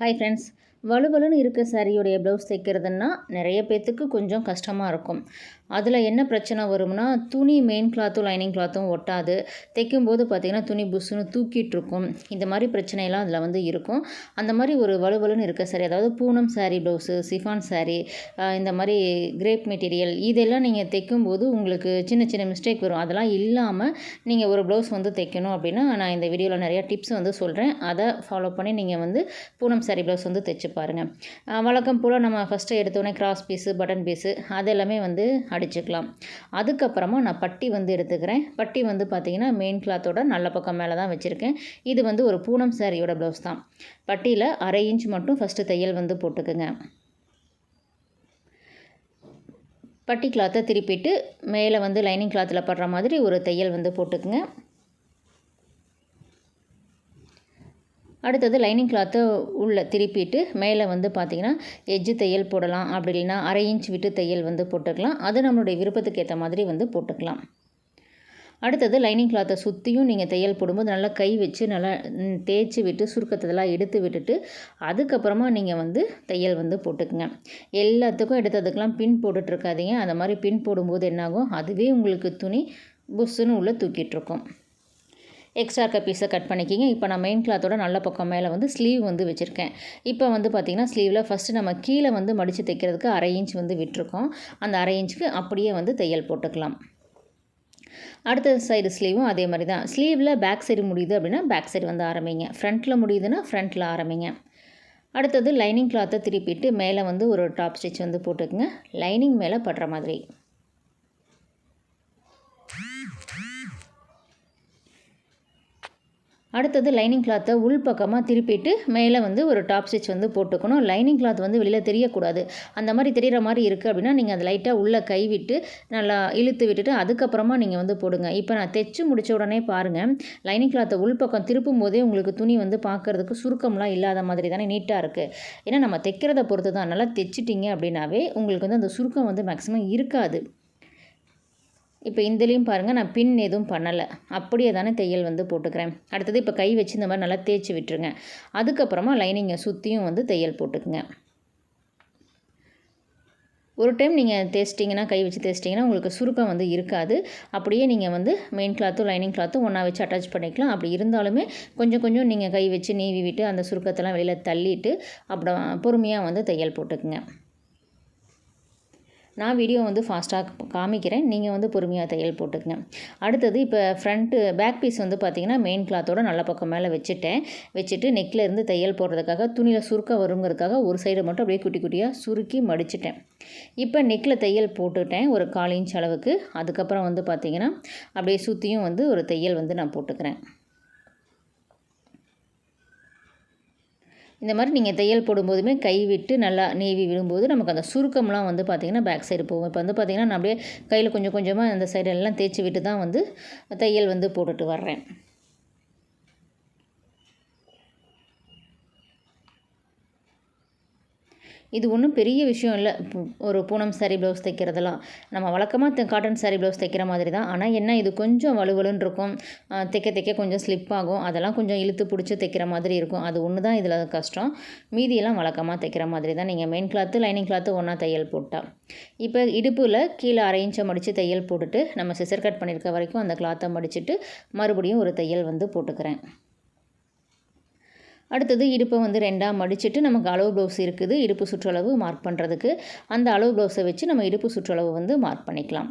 Hi friends வலுவலுன்னு இருக்க சாரியுடைய blouse தைக்கிறதுன்னா நிறைய பேர்த்துக்கு கொஞ்சம் கஷ்டமாக இருக்கும். அதில் என்ன பிரச்சனை வரும்னா துணி மெயின் கிளாத்தும் லைனிங் கிளாத்தும் ஒட்டாது. தைக்கும்போது பார்த்திங்கன்னா துணி புஷ்ஷுன்னு தூக்கிட்டு இருக்கும். இந்த மாதிரி பிரச்சனையெல்லாம் அதில் வந்து இருக்கும். அந்த மாதிரி ஒரு வலுவலுன்னு இருக்க சாரி அதாவது பூனம் சாரீ ப்ளவுஸு சிஃபான் சாரீ இந்த மாதிரி கிரேப் மெட்டீரியல் இதெல்லாம் நீங்கள் தைக்கும்போது உங்களுக்கு சின்ன சின்ன மிஸ்டேக் வரும். அதெல்லாம் இல்லாமல் நீங்கள் ஒரு ப்ளவுஸ் வந்து தைக்கணும் அப்படின்னா நான் இந்த வீடியோவில் நிறையா டிப்ஸ் வந்து சொல்கிறேன் அதை ஃபாலோ பண்ணி நீங்கள் வந்து பூனம் சாரீ ப்ளவுஸ் வந்து தைச்சு பாருங்கள் வழக்கம் போல் நம்ம ஃபஸ்ட்டு எடுத்தோடனே கிராஸ் பீஸு பட்டன் பீஸு அது எல்லாமே வந்து அடிச்சுக்கலாம். அதுக்கப்புறமா நான் பட்டி வந்து எடுத்துக்கிறேன். பட்டி வந்து பார்த்திங்கன்னா மெயின் கிளாத்தோட நல்ல பக்கம் மேலே தான் வச்சுருக்கேன். இது வந்து ஒரு பூனம் சாரியோட ப்ளவுஸ் தான். பட்டியில் அரை இன்ச் மட்டும் ஃபஸ்ட்டு தையல் வந்து போட்டுக்குங்க. பட்டி கிளாத்தை திருப்பிட்டு மேலே வந்து லைனிங் கிளாத்தில் படுற மாதிரி ஒரு தையல் வந்து போட்டுக்குங்க. அடுத்தது லைனிங் கிளாத்து உள்ளே திருப்பிட்டு மேலே வந்து பார்த்திங்கன்னா எஜ்ஜு தையல் போடலாம் அப்படி இல்லைன்னா அரை இன்ச் விட்டு தையல் வந்து போட்டுக்கலாம். அது நம்மளுடைய விருப்பத்துக்கு ஏற்ற மாதிரி வந்து போட்டுக்கலாம். அடுத்தது லைனிங் கிளாத்தை சுற்றியும் நீங்கள் தையல் போடும்போது நல்லா கை வச்சு நல்லா தேய்ச்சி விட்டு சுருக்கத்தெல்லாம் எடுத்து விட்டுட்டு அதுக்கப்புறமா நீங்கள் வந்து தையல் வந்து போட்டுக்குங்க. எல்லாத்துக்கும் எடுத்ததுக்கெலாம் பின் போட்டுட்ருக்காதீங்க அந்த மாதிரி பின் போடும்போது என்னாகும்? அதுவே உங்களுக்கு துணி புஷ்ஷுன்னு உள்ளே தூக்கிட்டுருக்கும் எக்ஸ்ட்ரா இருக்க பீஸை கட் பண்ணிக்கிங்க. இப்போ நான் மெயின் கிளாத்தோட நல்ல பக்கம் மேலே வந்து ஸ்லீவ் வந்து வச்சுருக்கேன். இப்போ வந்து பார்த்திங்கன்னா ஸ்லீவில் ஃபஸ்ட்டு நம்ம கீழே வந்து மடித்து தைக்கிறதுக்கு அரை இன்ச் வந்து விட்டுருக்கோம். அந்த அரை இன்ச்சுக்கு அப்படியே வந்து தையல் போட்டுக்கலாம். அடுத்த சைடு ஸ்லீவும் அதே மாதிரி தான் ஸ்லீவில் பேக் சைடு முடியுது அப்படின்னா பேக் சைடு வந்து ஆரம்பிங்க. ஃப்ரண்ட்டில் முடியுதுன்னா ஃப்ரண்ட்டில் ஆரம்பிங்க. அடுத்தது லைனிங் கிளாத்தை திருப்பிட்டு மேலே வந்து ஒரு டாப் ஸ்டிச் வந்து போட்டுக்குங்க. லைனிங் மேலே படுற மாதிரி. அடுத்தது லைனிங் கிளாத்தை உள் பக்கமாக திருப்பிட்டு மேலே வந்து ஒரு டாப் ஸ்டிச் வந்து போட்டுக்கணும். லைனிங் கிளாத் வந்து வெளியில் தெரியக்கூடாது. அந்த மாதிரி தெரிகிற மாதிரி இருக்குது அப்படின்னா நீங்கள் அதை லைட்டாக உள்ளே கைவிட்டு நல்லா இழுத்து விட்டுட்டு அதுக்கப்புறமா நீங்கள் வந்து போடுங்க. இப்போ நான் தைச்சு முடித்த உடனே பாருங்கள் லைனிங் கிளாத்தை உள் பக்கம் திருப்பும் போதே உங்களுக்கு துணி வந்து பார்க்குறதுக்கு சுருக்கம்லாம் இல்லாத மாதிரி தானே நீட்டாக இருக்குது ஏன்னா நம்ம தைக்கிறத பொறுத்து தான் நல்லா தைச்சிட்டிங்க அப்படின்னாவே உங்களுக்கு வந்து அந்த சுருக்கம் வந்து மேக்ஸிமம் இருக்காது. இப்போ இந்தலையும் பாருங்கள் நான் பின் எதுவும் பண்ணலை. அப்படியே தானே தையல் வந்து போட்டுக்கிறேன். அடுத்தது இப்போ கை வச்சு இந்த மாதிரி நல்லா தேய்ச்சி விட்டுருங்க. அதுக்கப்புறமா லைனிங்கை சுற்றியும் வந்து தையல் போட்டுக்குங்க. ஒரு டைம் நீங்கள் தேய்ச்சிட்டிங்கன்னா கை வச்சு தேய்ச்சிட்டிங்கன்னா உங்களுக்கு சுருக்கம் வந்து இருக்காது. அப்படியே நீங்கள் வந்து மெயின் கிளாத்தும் லைனிங் கிளாத்தும் ஒன்றா வச்சு அட்டாச் பண்ணிக்கலாம். அப்படி இருந்தாலுமே கொஞ்சம் கொஞ்சம் நீங்கள் கை வச்சு நீவி விட்டு அந்த சுருக்கத்தெல்லாம் வெளியில் தள்ளிட்டு அப்புறம் பொறுமையாக வந்து தையல் போட்டுக்குங்க. நான் வீடியோ வந்து ஃபாஸ்ட்டாக காமிக்கிறேன். நீங்கள் வந்து பொறுமையாக தையல் போட்டுக்கங்க. அடுத்தது இப்போ ஃப்ரண்ட்டு பேக் பீஸ் வந்து பார்த்திங்கன்னா மெயின் கிளாத்தோட நல்ல பக்கம் மேலே வச்சுட்டேன். வச்சுட்டு நெக்கில் இருந்து தையல் போடுறதுக்காக துணியில் சுருக்க வருங்கிறதுக்காக ஒரு சைடு மட்டும் அப்படியே குட்டி குட்டியாக சுருக்கி மடிச்சிட்டேன். இப்போ நெக்கில் தையல் போட்டுட்டேன். ஒரு கால் இன்ச் அளவுக்கு. அதுக்கப்புறம் வந்து பார்த்திங்கன்னா அப்படியே சுற்றியும் வந்து ஒரு தையல் வந்து நான் போட்டுக்கிறேன். இந்த மாதிரி நீங்கள் தையல் போடும்போதுமே கை விட்டு நல்லா நீவி விடும்போது நமக்கு அந்த சுருக்கம்லாம் வந்து பார்த்திங்கன்னா பேக் சைடு போகும். இப்போ வந்து பார்த்திங்கன்னா நான் அப்படியே கையில் கொஞ்சம் கொஞ்சமாக அந்த சைடெல்லாம் தேய்ச்சி விட்டு தான் வந்து தையல் வந்து போட்டுட்டு வர்றேன். இது ஒன்றும் பெரிய விஷயம் இல்லை. ஒரு பூனம் சாரீ ப்ளவுஸ் தைக்கிறதெல்லாம். நம்ம வழக்கமாக காட்டன் சாரீ ப்ளவுஸ் தைக்கிற மாதிரி தான் ஆனால் என்ன இது கொஞ்சம் வலுவலுன்னு இருக்கும். தைக்க தைக்க கொஞ்சம் ஸ்லிப் ஆகும். அதெல்லாம் கொஞ்சம் இழுத்து பிடிச்சி தைக்கிற மாதிரி இருக்கும். அது ஒன்று தான் இதில் கஷ்டம். மீதியெல்லாம் வழக்கமாக தைக்கிற மாதிரி தான் நீங்கள் மெயின் கிளாத்து லைனிங் கிளாத்து ஒன்றா தையல் போட்டால் இப்போ இடுப்பில் கீழே அரை இன்ச்சை மடித்து தையல் போட்டுட்டு நம்ம சிசர் கட் பண்ணியிருக்க வரைக்கும் அந்த கிளாத்தை மடிச்சுட்டு மறுபடியும் ஒரு தையல் வந்து போட்டுக்கிறேன். அடுத்தது இடுப்பை வந்து ரெண்டாக மடிச்சுட்டு நமக்கு அளவு ப்ளவுஸ் இருக்குது. இடுப்பு சுற்றளவு மார்க் பண்ணுறதுக்கு அந்த அளவு ப்ளவுஸை வச்சு நம்ம இடுப்பு சுற்றளவு வந்து மார்க் பண்ணிக்கலாம்.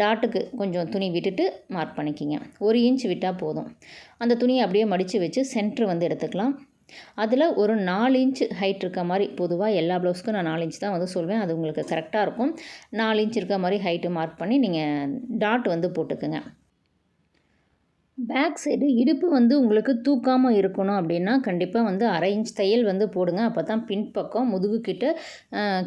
டாட்டுக்கு கொஞ்சம் துணி விட்டுட்டு மார்க் பண்ணிக்கிங்க. ஒரு இன்ச் விட்டால் போதும். அந்த துணியை அப்படியே மடித்து வச்சு சென்ட்ரு வந்து எடுத்துக்கலாம். அதில் ஒரு நாலு இன்ச் ஹைட் இருக்க மாதிரி பொதுவாக எல்லா ப்ளவுஸ்க்கும் நான் நாலு இன்ச் தான் வந்து சொல்வேன். அது உங்களுக்கு கரெக்டாக இருக்கும். நாலு இன்ச் இருக்க மாதிரி ஹைட்டு மார்க் பண்ணி நீங்கள் டாட் வந்து போட்டுக்குங்க. பேக் சைடு இடுப்பு வந்து உங்களுக்கு தூக்காமல் இருக்கணும் அப்படின்னா கண்டிப்பாக வந்து அரை இன்ச் தையல் வந்து போடுங்க. அப்போ தான் பின்பக்கம் முதுகு கிட்ட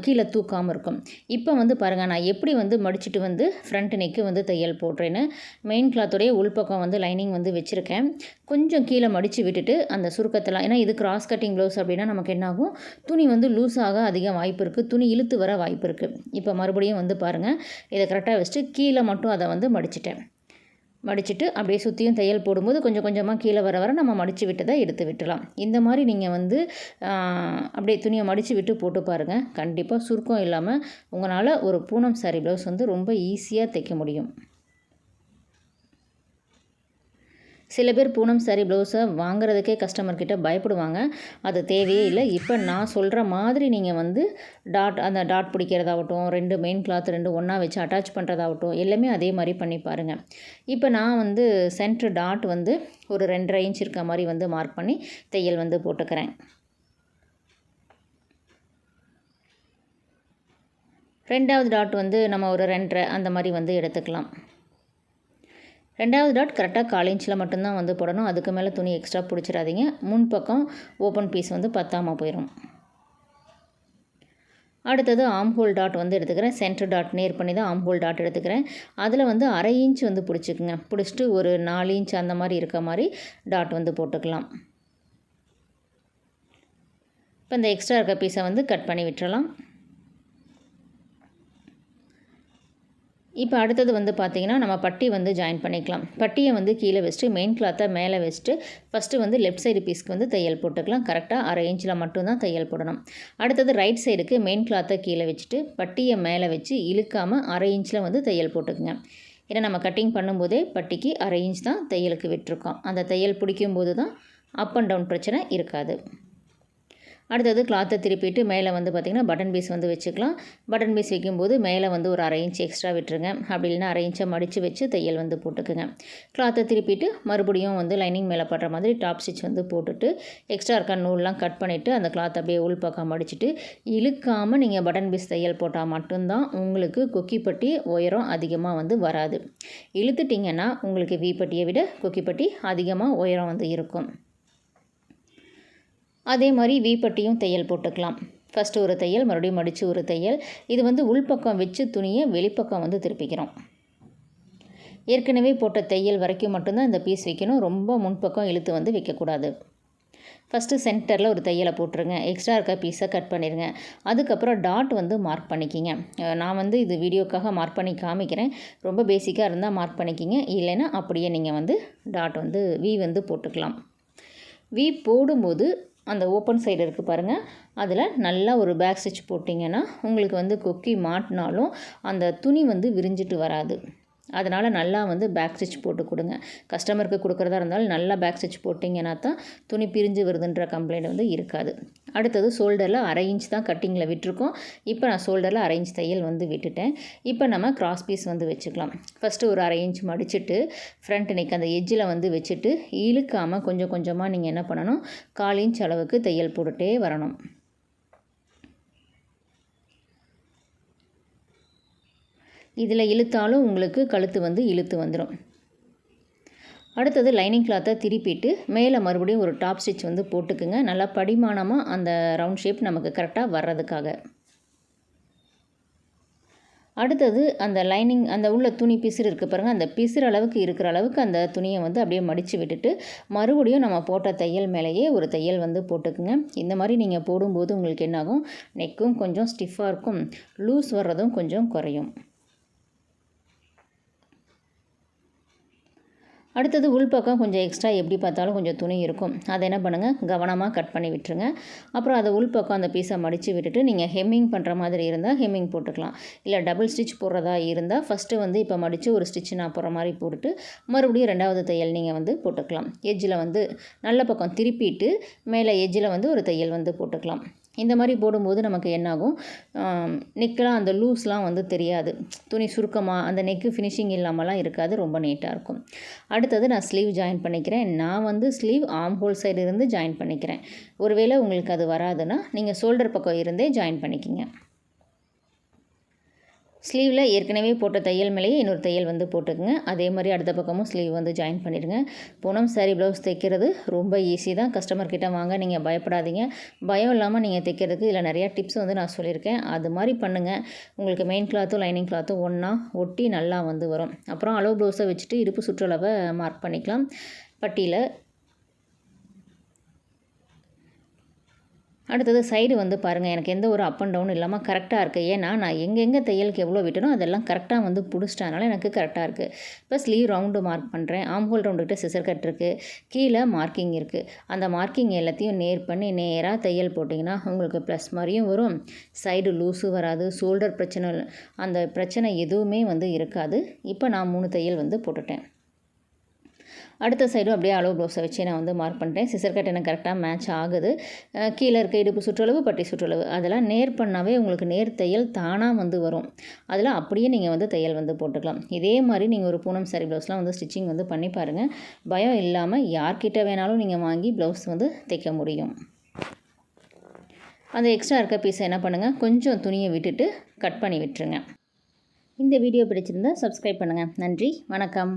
கீழே தூக்காமல் இருக்கும். இப்போ வந்து பாருங்கள் நான் எப்படி வந்து மடிச்சுட்டு வந்து ஃப்ரண்ட் நெக்கு வந்து தையல் போடுறேன்னு மெயின் கிளாத்துடைய உள்பக்கம் வந்து லைனிங் வந்து வச்சுருக்கேன். கொஞ்சம் கீழே மடித்து விட்டுட்டு அந்த சுருக்கத்தெல்லாம் ஏன்னா இது கிராஸ் கட்டிங் ப்ளவுஸ் அப்படின்னா நமக்கு என்னாகும்? துணி வந்து லூஸாக அதிகம் அதிக வாய்ப்பு இருக்குது துணி இழுத்து வர வாய்ப்பு இருக்குது இப்போ மறுபடியும் வந்து பாருங்கள் இதை கரெக்டாக வச்சுட்டு கீழே மட்டும் அதை வந்து மடிச்சிட்டேன். மடிச்சுட்டு அப்படியே சுற்றியும் தையல் போடும்போது கொஞ்சம் கொஞ்சமாக கீழே வர வர நம்ம மடித்து விட்டதை எடுத்து விட்டுலாம் இந்த மாதிரி நீங்கள் வந்து அப்படியே துணியை மடித்து விட்டு போட்டு பாருங்கள் கண்டிப்பாக சுருக்கம் இல்லாமல் உங்களால் ஒரு பூனம் சாரி ப்ளவுஸ் வந்து ரொம்ப ஈஸியாக தைக்க முடியும். சில பேர் பூனம் சாரி ப்ளவுஸை வாங்குறதுக்கே கஸ்டமர்கிட்ட பயப்படுவாங்க. அது தேவையே இல்லை. இப்போ நான் சொல்கிற மாதிரி நீங்கள் வந்து டாட் அந்த டாட் பிடிக்கிறதாகட்டும் ரெண்டு மெயின் கிளாத் ரெண்டு ஒன்றா வச்சு அட்டாச் பண்ணுறதாகட்டும் எல்லாமே அதே மாதிரி பண்ணி பாருங்கள் இப்போ நான் வந்து சென்ட்ரு டாட் வந்து ஒரு ரெண்டரை இன்ச் இருக்க மாதிரி வந்து மார்க் பண்ணி தையல் வந்து போட்டுக்கிறேன். ரெண்டாவது டாட் வந்து நம்ம ஒரு ரெண்டரை அந்த மாதிரி வந்து எடுத்துக்கலாம். ரெண்டாவது டாட் கரெக்டாக கால் இன்ச்சில் மட்டும்தான் வந்து போடணும். அதுக்கு மேலே துணி எக்ஸ்ட்ரா பிடிச்சிடாதீங்க. முன் பக்கம் ஓப்பன் பீஸ் வந்து பத்தாமல் போயிடும் அடுத்தது ஆம்ஹோல் டாட் வந்து எடுத்துக்கிறேன். சென்டர் டாட் நேர் பண்ணி தான் ஆம்ஹோல் டாட் எடுத்துக்கிறேன். அதில் வந்து அரை இன்ச் வந்து பிடிச்சிக்குங்க. பிடிச்சிட்டு ஒரு நாலு இன்ச் அந்த மாதிரி இருக்க மாதிரி டாட் வந்து போட்டுக்கலாம். இப்போ இந்த எக்ஸ்ட்ரா இருக்க பீஸை வந்து கட் பண்ணி விட்டுறலாம். இப்போ அடுத்தது வந்து பார்த்திங்கன்னா நம்ம பட்டி வந்து ஜாயின் பண்ணிக்கலாம். பட்டியை வந்து கீழே வச்சுட்டு மெயின் கிளாத்தை மேலே வச்சுட்டு ஃபஸ்ட்டு வந்து லெஃப்ட் சைடு பீஸ்க்கு வந்து தையல் போட்டுக்கலாம். கரெக்டாக அரை இன்ச்சில் மட்டும்தான் தையல் போடணும். அடுத்தது ரைட் சைடுக்கு மெயின் கிளாத்தை கீழே வச்சுட்டு பட்டியை மேலே வச்சு இழுக்காமல் அரை இன்ச்சில் வந்து தையல் போட்டுக்குங்க. ஏன்னா நம்ம கட்டிங் பண்ணும்போதே பட்டிக்கு அரை இன்ச் தான் தையலுக்கு விட்டுருக்கோம். அந்த தையல் பிடிக்கும்போது தான் அப் அண்ட் டவுன் பிரச்சனை இருக்காது. அடுத்தது கிளாத்தை திருப்பிட்டு மேலே வந்து பார்த்திங்கன்னா பட்டன் பீஸ் வந்து வச்சுக்கலாம். பட்டன் பீஸ் வைக்கும்போது மேலே வந்து ஒரு அரை இன்ச் எக்ஸ்ட்ரா விட்டுருங்க. அப்படி இல்லைன்னா அரை இன்ச்சை மடித்து வச்சு தையல் வந்து போட்டுக்குங்க. கிளாத்தை திருப்பிட்டு மறுபடியும் வந்து லைனிங் மேலே படுற மாதிரி டாப் ஸ்டிச் வந்து போட்டுட்டு எக்ஸ்ட்ரா இருக்க நூல்லாம் கட் பண்ணிவிட்டு அந்த கிளாத் அப்படியே உள் பக்கம் மடிச்சுட்டு இழுக்காமல் நீங்கள் பட்டன் பீஸ் தையல் போட்டால் மட்டும்தான் உங்களுக்கு கொக்கிப்பட்டி உயரம் அதிகமாக வந்து வராது. இழுத்துட்டிங்கன்னா உங்களுக்கு வீப்பட்டியை விட கொக்கிப்பட்டி அதிகமாக உயரம் வந்து இருக்கும். அதே மாதிரி வீப்பட்டியும் தையல் போட்டுக்கலாம். ஃபஸ்ட்டு ஒரு தையல் மறுபடியும் மடித்து ஒரு தையல். இது வந்து உள்பக்கம் வச்சு துணியை வெளிப்பக்கம் வந்து திருப்பிக்கிறோம். ஏற்கனவே போட்ட தையல் வரைக்கும் மட்டும்தான் இந்த பீஸ் வைக்கணும். ரொம்ப முன்பக்கம் இழுத்து வந்து வைக்கக்கூடாது. ஃபஸ்ட்டு சென்டரில் ஒரு தையலை போட்டுருங்க. எக்ஸ்ட்ரா இருக்க பீஸை கட் பண்ணிடுங்க அதுக்கப்புறம் டாட் வந்து மார்க் பண்ணிக்கிங்க. நான் வந்து இது வீடியோக்காக மார்க் பண்ணி காமிக்கிறேன். ரொம்ப பேசிக்காக இருந்தால் மார்க் பண்ணிக்கிங்க. இல்லைன்னா அப்படியே நீங்கள் வந்து டாட் வந்து வி வந்து போட்டுக்கலாம். வி போடும்போது அந்த ஓப்பன் சைடு இருக்குது பாருங்கள் அதில் நல்லா ஒரு பேக் ஸ்டிச் போட்டிங்கன்னா உங்களுக்கு வந்து கொக்கி மாட்டினாலும் அந்த துணி வந்து விரிஞ்சிட்டு வராது. அதனால் நல்லா வந்து பேக் ஸ்டிச் போட்டு கொடுங்க. கஸ்டமருக்கு கொடுக்குறதா இருந்தாலும் நல்லா பேக் ஸ்டிச் போட்டிங்கன்னா தான் துணி பிரிஞ்சு வருதுன்ற கம்ப்ளைண்ட் வந்து இருக்காது. அடுத்தது ஷோல்டரில் அரை இன்ச் தான் கட்டிங்கில் விட்டுருக்கோம். இப்போ நான் ஷோல்டரில் அரை இன்ச் தையல் வந்து விட்டுட்டேன். இப்போ நம்ம கிராஸ் பீஸ் வந்து வச்சுக்கலாம். ஃபஸ்ட்டு ஒரு அரை இன்ச் மடிச்சுட்டு ஃப்ரண்ட் நெக் அந்த எஜ்ஜில் வந்து வச்சுட்டு இழுக்காமல் கொஞ்சம் கொஞ்சமாக நீங்கள் என்ன பண்ணணும்? கால் இன்ச் அளவுக்கு தையல் போட்டுகிட்டே வரணும். இதில் இழுத்தாலும் உங்களுக்கு கழுத்து வந்து இழுத்து வந்துடும் அடுத்தது லைனிங் கிளாத்தை திருப்பிட்டு மேலே மறுபடியும் ஒரு டாப் ஸ்டிச் வந்து போட்டுக்குங்க. நல்லா படிமானமாக அந்த ரவுண்ட் ஷேப் நமக்கு கரெக்டாக வர்றதுக்காக. அடுத்தது அந்த லைனிங் அந்த உள்ள துணி பிசுறு இருக்குது பாருங்கள் அந்த பிசுறு அளவுக்கு இருக்கிற அளவுக்கு அந்த துணியை வந்து அப்படியே மடித்து விட்டுட்டு மறுபடியும் நம்ம போட்ட தையல் மேலேயே ஒரு தையல் வந்து போட்டுக்குங்க. இந்த மாதிரி நீங்கள் போடும்போது உங்களுக்கு என்னாகும்? நெக்கும் கொஞ்சம் ஸ்டிஃபாக இருக்கும். லூஸ் வர்றதும் கொஞ்சம் குறையும். அடுத்தது உள்பக்கம் கொஞ்சம் எக்ஸ்ட்ரா எப்படி பார்த்தாலும் கொஞ்சம் துணி இருக்கும். அதை என்ன பண்ணுங்கள் கவனமாக கட் பண்ணி விட்டுருங்க. அப்புறம் அதை உள்பக்கம் அந்த பீஸை மடித்து விட்டுட்டு நீங்கள் ஹெம்மிங் பண்ணுற மாதிரி இருந்தால் ஹெம்மிங் போட்டுக்கலாம். இல்லை டபுள் ஸ்டிச் போடுறதா இருந்தால் ஃபஸ்ட்டு வந்து இப்போ மடித்து ஒரு ஸ்டிச் நான் போடுற மாதிரி போட்டுட்டு மறுபடியும் ரெண்டாவது தையல் நீங்கள் வந்து போட்டுக்கலாம். எஜ்ஜில் வந்து நல்ல பக்கம் திருப்பிட்டு மேலே எஜ்ஜில் வந்து ஒரு தையல் வந்து போட்டுக்கலாம். இந்த மாதிரி போடும்போது நமக்கு என்னாகும்? நெக்கெலாம் அந்த லூஸ்லாம் வந்து தெரியாது. துணி சுருக்கமாக அந்த நெக்கு ஃபினிஷிங் இல்லாமலாம் இருக்காது. ரொம்ப நீட்டாக இருக்கும். அடுத்தது நான் ஸ்லீவ் ஜாயின் பண்ணிக்கிறேன். நான் வந்து ஸ்லீவ் ஆம் ஹோல் சைடு இருந்து ஜாயின் பண்ணிக்கிறேன். ஒருவேளை உங்களுக்கு அது வராதுன்னா நீங்கள் ஷோல்டர் பக்கம் இருந்தே ஜாயின் பண்ணிக்கிங்க. ஸ்லீவில் ஏற்கனவே போட்ட தையல் மேலேயே இன்னொரு தையல் வந்து போட்டுக்குங்க. அதே மாதிரி அடுத்த பக்கமும் ஸ்லீவ் வந்து ஜாயின் பண்ணிடுங்க. பூனம் சாரீ ப்ளவுஸ் தைக்கிறது ரொம்ப ஈஸி தான். கஸ்டமர் கிட்ட வாங்க நீங்கள் பயப்படாதீங்க. பயம் இல்லாமல் நீங்கள் தைக்கிறதுக்கு இதில் நிறையா டிப்ஸ் வந்து நான் சொல்லியிருக்கேன். அது மாதிரி பண்ணுங்கள் உங்களுக்கு மெயின் கிளாத்தும் லைனிங் கிளாத்தும் ஒன்றா ஒட்டி நல்லா வந்து வரும். அப்புறம் அளவு ப்ளவுஸை வச்சுட்டு இடுப்பு சுற்றளவை மார்க் பண்ணிக்கலாம். பட்டியில் அடுத்தது சைடு வந்து பாருங்கள் எனக்கு எந்த ஒரு அப் அண்ட் டவுன் இல்லாமல் கரெக்டாக இருக்குது ஏன்னா நான் எங்கெங்கே தையலுக்கு எவ்வளோ விட்டனோ அதெல்லாம் கரெக்டாக வந்து பிடிச்சிட்டனால எனக்கு கரெக்டாக இருக்குது இப்போ ஸ்லீவ் ரவுண்டு மார்க் பண்ணுறேன் ஆம்ஹோல் ரவுண்டுக்கிட்ட சிசர் கட் இருக்குது கீழே மார்க்கிங் இருக்குது அந்த மார்க்கிங் எல்லாத்தையும் நேர் பண்ணி நேராக தையல் போட்டிங்கன்னா உங்களுக்கு ப்ளஸ் மாதிரியும் வரும். சைடு லூஸு வராது. ஷோல்டர் பிரச்சனை அந்த பிரச்சனை எதுவுமே வந்து இருக்காது. இப்போ நான் மூணு தையல் வந்து போட்டுட்டேன். அடுத்த சைடும் அப்படியே அளவு ப்ளவுஸை வச்சு நான் வந்து மார்க் பண்ணிட்டேன் சிசர் கட் எனக்கு கரெக்டாக மேட்ச் ஆகுது. கீழே இருக்க இடுப்பு சுற்றளவு பட்டி சுற்றளவு அதெல்லாம் நேர் பண்ணாவே உங்களுக்கு நேர் தையல் தானாக வந்து வரும். அதில் அப்படியே நீங்கள் வந்து தையல் வந்து போட்டுக்கலாம். இதே மாதிரி நீங்கள் ஒரு பூனம் சாரி ப்ளவுஸ்லாம் வந்து ஸ்டிச்சிங் வந்து பண்ணி பாருங்கள் பயம் இல்லாமல் யார்கிட்ட வேணாலும் நீங்கள் வாங்கி ப்ளவுஸ் வந்து தைக்க முடியும். அந்த எக்ஸ்ட்ரா இருக்க பீஸை என்ன பண்ணுங்கள் கொஞ்சம் துணியை விட்டுட்டு கட் பண்ணி விட்டுருங்க. இந்த வீடியோ பிடிச்சிருந்தா சப்ஸ்கிரைப் பண்ணுங்கள் நன்றி. வணக்கம்.